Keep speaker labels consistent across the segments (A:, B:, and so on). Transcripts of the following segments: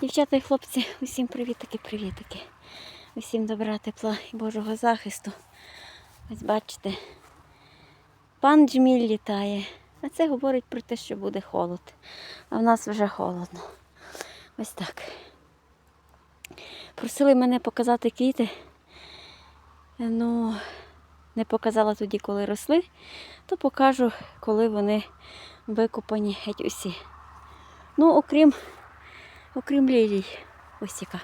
A: Дівчата і хлопці, усім привітики, привітики. Усім добра, тепла і Божого захисту. Ось бачите, пан Джміль літає. А це говорить про те, що буде холод. А в нас вже холодно. Ось так. Просили мене показати квіти. Ну, не показала тоді, коли росли, то покажу, коли вони викопані геть усі. Ну, окрім, окрім лілій. Ось яка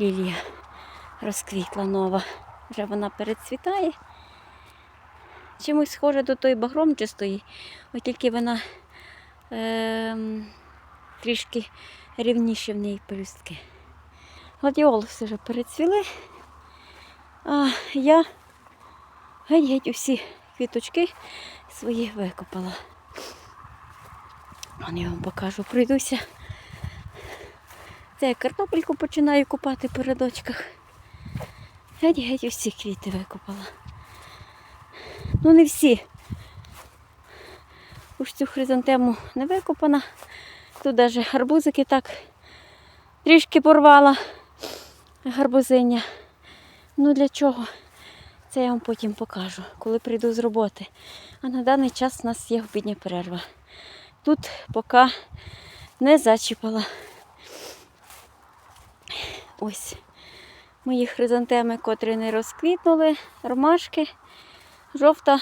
A: лілія розквітла нова. Вже вона перецвітає. Чимось схоже до тої багромчастої, от тільки вона ем, трішки рівніші в неї пелюстки. Гладіолуси вже перецвіли. А я геть-геть усі квіточки свої викопала. Вон я вам покажу, пройдуся. Це я картопельку починаю купати по рядочках. Геть-геть усі квіти викопала. Ну не всі. Уж цю хризантему не викопана. Тут навіть гарбузики так трішки порвала гарбузиня. Ну для чого? Це я вам потім покажу, коли прийду з роботи. А на даний час у нас є обідня перерва. Тут поки не зачіпала. Ось мої хризантеми, котрі не розквітнули, ромашки, жовта,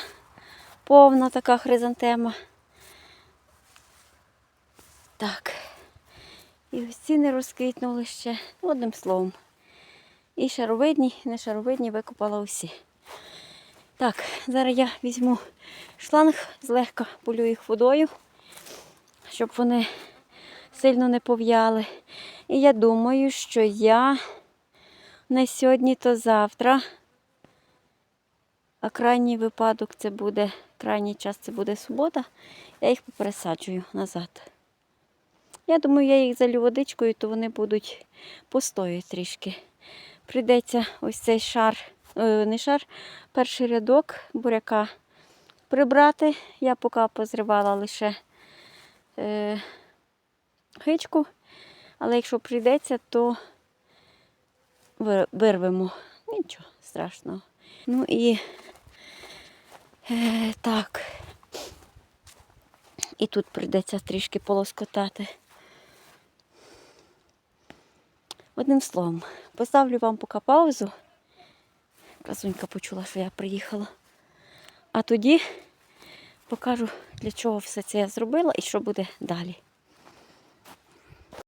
A: повна така хризантема. Так. І ось ці не розквітнули ще. Ну, Одним словом. І шаровидні, і не шаровидні викопала усі. Так, зараз я візьму шланг, злегка полю їх водою, щоб вони сильно не пов'яли. І я думаю, що я не сьогодні, то завтра. А крайній випадок це буде, крайній час це буде субота. Я їх попересаджую назад. Я думаю, я їх залю водичкою, то вони будуть постояти трішки. Прийдеться ось цей шар, е, не шар, перший рядок буряка прибрати. Я поки позривала лише е, гичку, але якщо прийдеться, то вирвемо. Нічого страшного. Ну і е, так. І тут прийдеться трішки полоскотати. Одним словом, поставлю вам поки паузу. Красунька почула, що я приїхала. А тоді покажу, для чого все це я зробила і що буде далі.